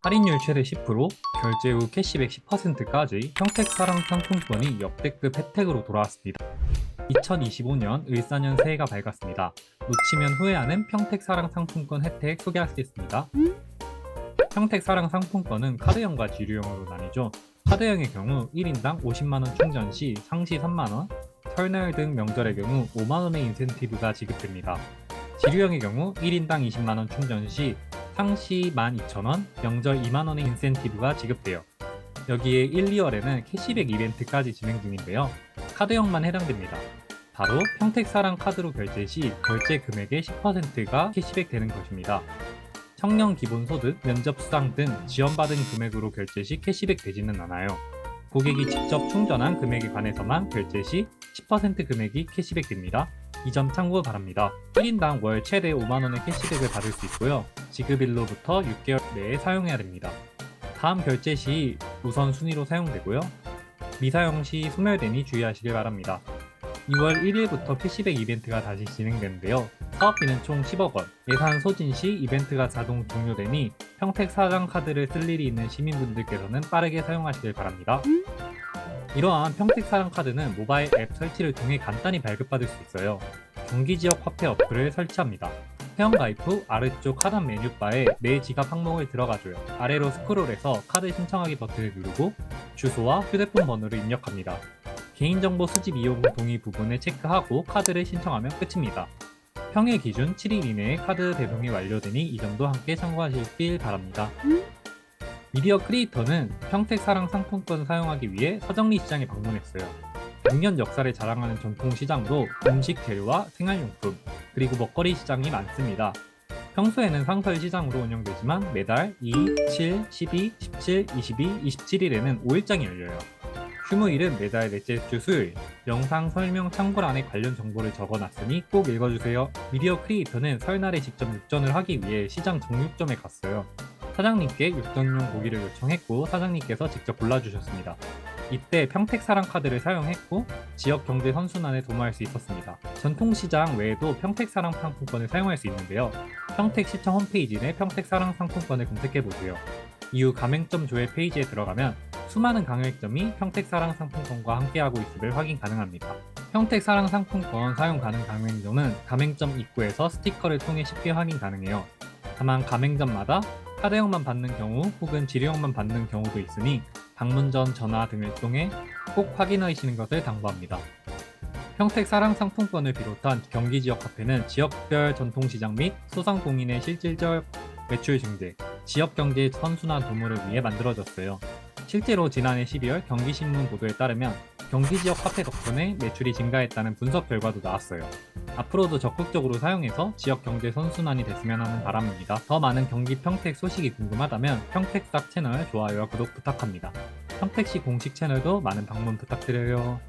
할인율 최대 10%, 결제 후 캐시백 10%까지 평택사랑 상품권이 역대급 혜택으로 돌아왔습니다. 2025년 을사년 새해가 밝았습니다. 놓치면 후회하는 평택사랑 상품권 혜택 소개하겠습니다. 평택사랑 상품권은 카드형과 지류형으로 나뉘죠. 카드형의 경우 1인당 50만원 충전 시 상시 3만원, 설날 등 명절의 경우 5만원의 인센티브가 지급됩니다. 지류형의 경우 1인당 20만원 충전 시 상시 12,000원, 명절 2만원의 인센티브가 지급돼요. 여기에 1, 2월에는 캐시백 이벤트까지 진행 중인데요. 카드형만 해당됩니다. 바로 평택사랑 카드로 결제 시 결제 금액의 10%가 캐시백 되는 것입니다. 청년 기본소득, 면접 수당 등 지원받은 금액으로 결제 시 캐시백 되지는 않아요. 고객이 직접 충전한 금액에 관해서만 결제 시 10% 금액이 캐시백 됩니다. 이 점 참고 바랍니다. 1인당 월 최대 5만원의 캐시백을 받을 수 있고요. 지급일로부터 6개월 내에 사용해야 됩니다. 다음 결제 시 우선 순위로 사용되고요. 미사용 시 소멸되니 주의하시길 바랍니다. 2월 1일부터 캐시백 이벤트가 다시 진행되는데요. 사업비는 총 10억 원. 예산 소진 시 이벤트가 자동 종료되니 평택 사장 카드를 쓸 일이 있는 시민분들께서는 빠르게 사용하시길 바랍니다. 이러한 평택 사장 카드는 모바일 앱 설치를 통해 간단히 발급받을 수 있어요. 경기 지역 화폐 어플을 설치합니다. 회원 가입 후 아래쪽 하단 메뉴바에 내 지갑 항목을 들어가줘요. 아래로 스크롤해서 카드 신청하기 버튼을 누르고 주소와 휴대폰 번호를 입력합니다. 개인정보 수집 이용 동의 부분을 체크하고 카드를 신청하면 끝입니다. 평일 기준 7일 이내에 카드 배송이 완료되니 이 점도 함께 참고하실 바랍니다. 미디어 크리에이터는 평택사랑 상품권 사용하기 위해 서정리 시장에 방문했어요. 100년 역사를 자랑하는 전통 시장도 음식 재료와 생활용품, 그리고 먹거리 시장이 많습니다. 평소에는 상설 시장으로 운영되지만 매달 2, 7, 12, 17, 22, 27일에는 5일장이 열려요. 휴무일은 매달 넷째 주 수요일, 영상 설명 참고란에 관련 정보를 적어놨으니 꼭 읽어주세요. 미디어 크리에이터는 설날에 직접 육전을 하기 위해 시장 정육점에 갔어요. 사장님께 육전용 고기를 요청했고 사장님께서 직접 골라주셨습니다. 이때 평택사랑 카드를 사용했고 지역 경제 선순환에 도모할 수 있었습니다. 전통시장 외에도 평택사랑 상품권을 사용할 수 있는데요. 평택시청 홈페이지 내 평택사랑 상품권을 검색해보세요. 이후 가맹점 조회 페이지에 들어가면 수많은 가맹점이 평택사랑 상품권과 함께하고 있음을 확인 가능합니다. 평택사랑 상품권 사용 가능 가맹점은 가맹점 입구에서 스티커를 통해 쉽게 확인 가능해요. 다만 가맹점마다 카드형만 받는 경우 혹은 지류형만 받는 경우도 있으니 방문 전 전화 등을 통해 꼭 확인하시는 것을 당부합니다. 평택 사랑 상품권을 비롯한 경기 지역 화폐는 지역별 전통시장 및 소상공인의 실질적 매출 증대, 지역 경제 선순환 도모를 위해 만들어졌어요. 실제로 지난해 12월 경기신문 보도에 따르면 경기 지역 화폐 덕분에 매출이 증가했다는 분석 결과도 나왔어요. 앞으로도 적극적으로 사용해서 지역 경제 선순환이 됐으면 하는 바람입니다. 더 많은 경기 평택 소식이 궁금하다면 평택싹 채널 좋아요와 구독 부탁합니다. 평택시 공식 채널도 많은 방문 부탁드려요.